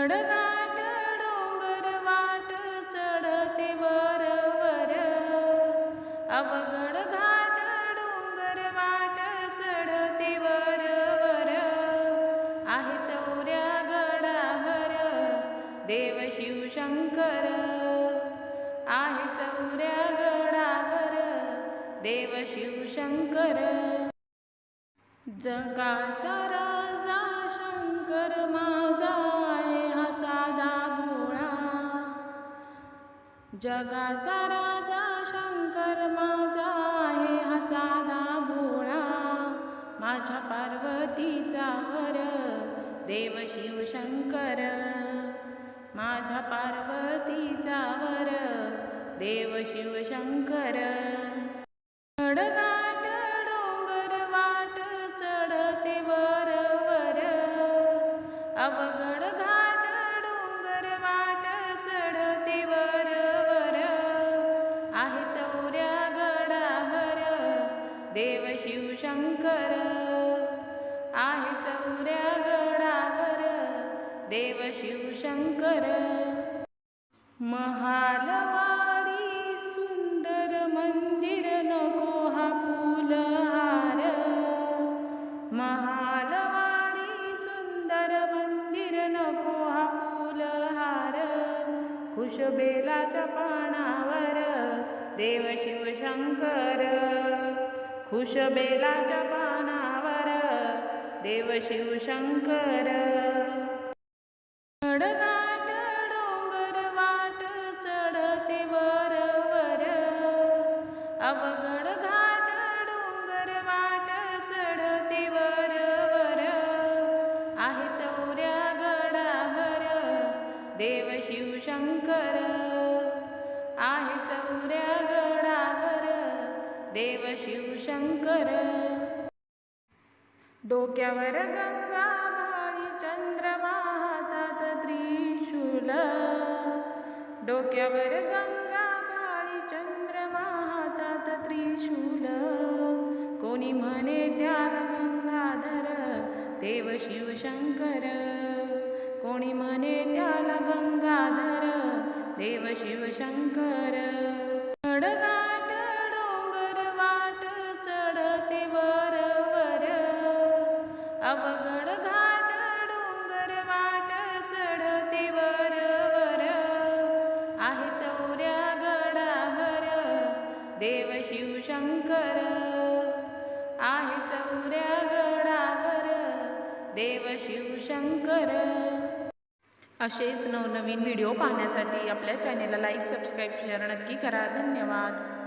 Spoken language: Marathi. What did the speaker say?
खडगाट डोंगर वाट चढते वर वर अवघड घाट डोंगर वाट चढते वर वर आहे चौऱ्या गडावर देव शिव शंकर. आहे चौऱ्या गडावर देव शिव शंकर. जगाचा राजा शंकर जगाचा राजा शंकर माझा आहे हा साधा भोळा माझ्या पार्वतीचा वर देव शिव शंकर. माझ्या पार्वतीचा वर देव शिव शंकर. खडगाट डोंगर वाट चढते वर वर. अवघड देव शिवशंकर. आहे चौऱ्या गडावर देव शिवशंकर. महालवाडी सुंदर मंदिर नको हा फुलहार. महालवाडी सुंदर मंदिर नको हा फुलहार. खुशबेलाच्या पानावर देव शिवशंकर. खुशबेलाच्या पानावर देव शिवशंकर खडगाट डोंगर वाट चढते वर वर अवघड घाट डोंगर वाट चढते वर वर आहे चौऱ्या गडावर देव शिवशंकर देव शिवशंकर डोक्यावर गंगा भाळी चंद्रमा हातात त्रिशूल. डोक्यावर गंगा भाळी चंद्रमा हातात त्रिशूल. कोणी म्हणे त्याला गंगाधर देव शिवशंकर कोणी म्हणे त्याला गंगाधर देव शिवशंकर शिवशंकर. आहे चौऱ्या गडावर देव शिवशंकर. असेच नवनवीन व्हिडिओ पाहण्यासाठी आपल्या चॅनेलला लाईक सबस्क्राईब शेअर नक्की करा. धन्यवाद.